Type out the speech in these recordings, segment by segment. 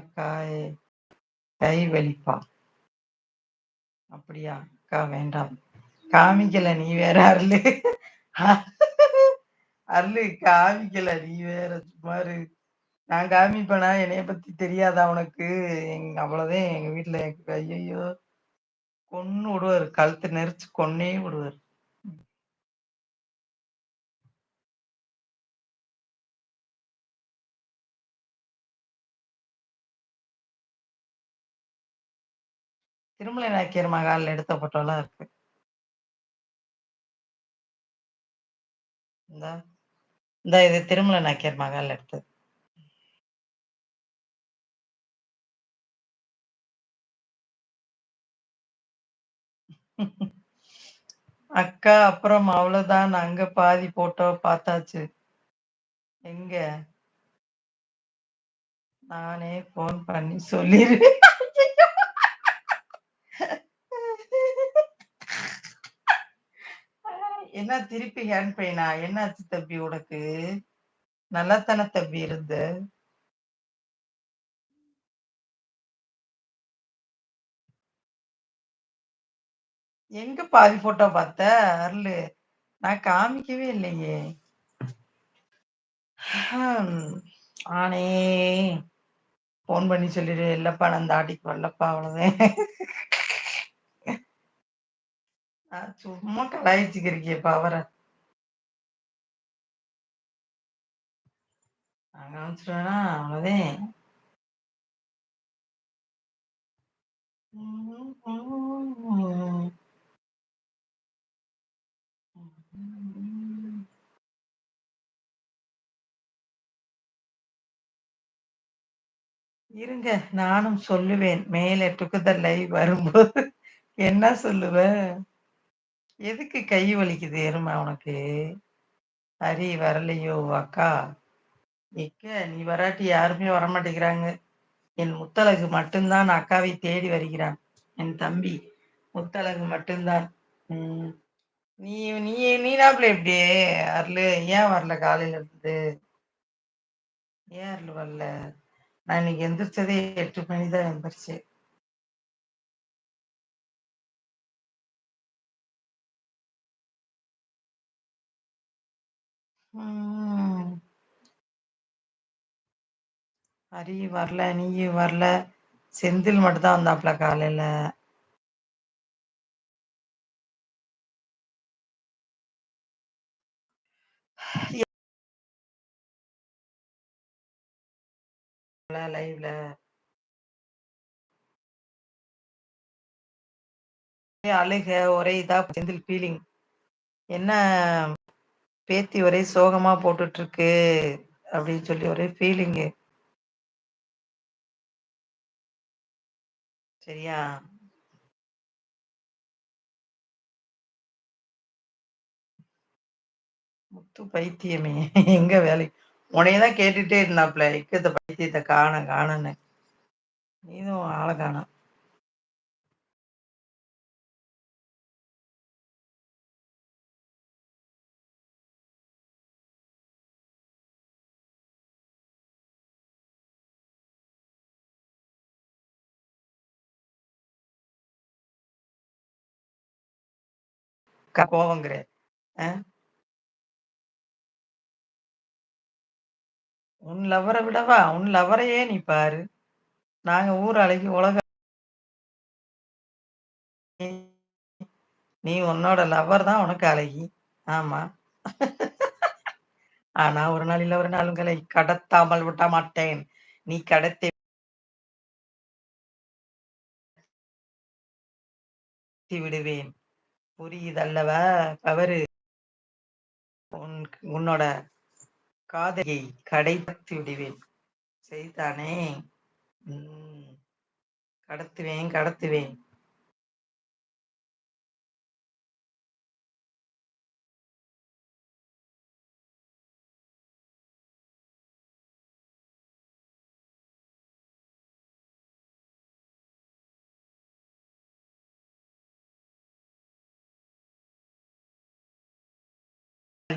அக்கா கை வலிப்பா? அப்படியா? அக்கா வேண்டாம். காமிக்கல நீ வேற அருளு. அருளு காமிக்கல நீ வேற சுமாரு நான் காமிப்பேனா? என்னைய பத்தி தெரியாதா உனக்கு? எங்க அவ்வளவுதான் எங்க வீட்டுல ஐயோ கொன்னு விடுவாரு. கழுத்து நெரிச்சு கொன்னே விடுவாரு. திருமலை நாயக்கியர் மகால் எடுத்த போட்டோலாம் இருக்கு. இந்த இந்த இது திருமலை நாயக்கியர் மகால் எடுத்தது அக்கா அப்புறம் அவ்வளவுதான். அங்க பாதி போட்டோ பார்த்தாச்சு. எங்க? நானே போன் பண்ணி சொல்லிருவேன் என்ன திருப்பி ஹேண்ட் பெயினா என்னாச்சு தம்பி உனக்கு? நல்லத்தான தம்பி இருந்த? எங்க பாதி போட்டோ பார்த்த? அருளு நான் காமிக்கவே இல்லையே. ஆனே. போன் பண்ணி சொல்லிடு இல்லப்பா நான் தாட்டிக்கு வரலப்பா அவ்வளவுதான். சும்மா கலாய்ச்சிக்கிறீங்கப்பா அவரை அங்க காமிச்சிருவேனா அவ்வளவுதான் இருங்க நானும் சொல்லுவேன். மேலே டுகெதர் லைவ் வரும்போது என்ன சொல்லுவ? எதுக்கு கை வலிக்குது எருமா உனக்கு? ஹரி வரலையோ அக்கா. எக்க நீ வராட்டி யாருமே வரமாட்டேங்கிறாங்க. என் முத்தழகு மட்டும்தான் அக்காவை தேடி வருகிறான். என் தம்பி முத்தழகு மட்டும்தான். உம். நீ நீ நீனாப்புல எப்படி? அருள் ஏன் வரல காலையில இருந்து? ஏன் அருள் வரல? நான் இன்னைக்கு எந்திரிச்சதே எட்டு மணி தான் எந்திரிச்சேன். ஹரி வரல நீயும் வரல. செந்தில் மட்டும் தான் வந்தாப்ல காலையில லைவ்ல அழுக ஒரே இதா செந்தில் ஃபீலிங் என்ன பேத்தி ஒரே சோகமா போட்டுட்டு இருக்கு அப்படின்னு சொல்லி ஒரே ஃபீலிங்கு சரியா? முத்து பைத்தியமே எங்க வேலை? உனையதான் கேட்டுட்டே இருந்தாப்ல இக்கத்த பைத்தியத்தை காண காணன்னு நீதும் ஆளை காணும். கோவங்கிற உன் லவரை விடவா? உன் லவரையே நீ பாரு? நாங்க ஊர் அழகி உலக நீ உன்னோட லவர் தான் உனக்கு அழகி. ஆமா. ஆனா ஒரு நாள் இல்ல ஒரு நாள் உங்களை கடத்தாமல் விட மாட்டேன். நீ கடத்தி விடுவேன். புரியுதல்லவா? தவறு. உன் உன்னோட காதையை கடைத்து விடுவேன். செய்தானே? உம். கடத்துவேன் கடத்துவேன்.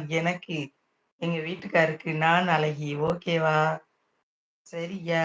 எனக்கு எங்க வீட்டுக்காருக்கு நான் அழகி. ஓகேவா? சரியா?